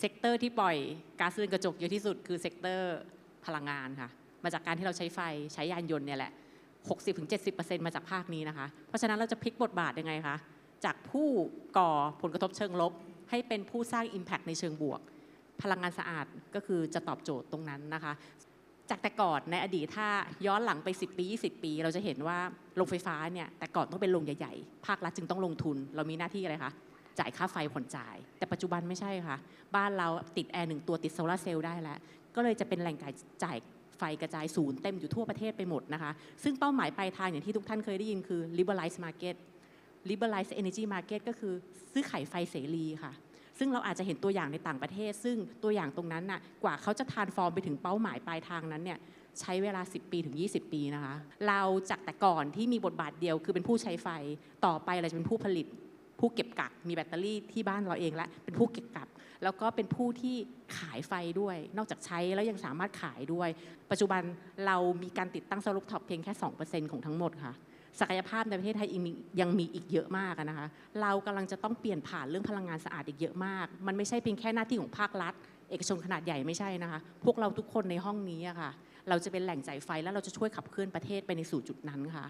เซกเตอร์ที่ปล่อยก๊าซเรือนกระจกเยอะที่สุดคือเซกเตอร์พลังงานค่ะ มาจากการที่เราใช้ไฟใช้ยานยนต์เนี่ยแหละ 60-70%มาจากภาคนี้นะคะ เพราะฉะนั้นเราจะพลิกบทบาทยังไงคะ จากผู้ก่อผลกระทบเชิงลบ ให้เป็นผู้สร้าง Impact ในเชิงบวก พลังงานสะอาดก็คือจะตอบโจทย์ตรงนั้นนะคะ จากแต่ก่อนในอดีตถ้าย้อนหลังไป 10 ปี 20 ปี เราจะเห็นว่าโรงไฟฟ้าเนี่ยแต่ก่อนต้องเป็นโรงใหญ่ๆ ภาครัฐจึงต้องลงทุน เรามีหน้าที่อะไรคะ จ่ายค่าไฟผ่อนจ่าย แต่ปัจจุบันไม่ใช่ค่ะ บ้านเราติดแอร์หนึ่งตัวติดโซลาร์เซลล์ได้แล้ว ก็เลยจะเป็นแหล่งจ่ายไฟกระจายศูนย์เต็มอยู่ทั่วประเทศไปหมดนะคะ ซึ่งเป้าหมายปลายทางอย่างที่ทุกท่านเคยได้ยินคือ liberalize market liberalize energy market ก็คือซื้อขายไฟเสรีค่ะ ซึ่งเราอาจจะเห็นตัวอย่างในต่างประเทศ ซึ่งตัวอย่างตรงนั้นน่ะกว่าเขาจะทานฟอร์มไปถึงเป้าหมายปลายทางนั้นเนี่ยใช้เวลา 10 ปีถึง 20 ปีนะคะ เราจากแต่ก่อนที่มีบทบาทเดียวคือเป็นผู้ใช้ไฟต่อไปเราจะเป็นผู้ผลิต ผู้เก็บกักมีแบตเตอรี่ที่บ้านเราเองและเป็นผู้เก็บกักแล้วก็เป็นผู้ที่ขายไฟด้วย นอกจากใช้แล้วยังสามารถขายด้วย ปัจจุบันเรามีการติดตั้งโซลูฟท็อปเพียงแค่2%ของทั้งหมดค่ะศักยภาพในประเทศไทยยังมีอีกเยอะมากนะคะ เรากำลังจะต้องเปลี่ยนผ่านเรื่องพลังงานสะอาดอีกเยอะมาก มันไม่ใช่เพียงแค่หน้าที่ของภาครัฐ เอกชนขนาดใหญ่ไม่ใช่นะคะ พวกเราทุกคนในห้องนี้อะค่ะ เราจะเป็นแหล่งจ่ายไฟแล้วเราจะช่วยขับเคลื่อนประเทศไปในสู่จุดนั้นค่ะ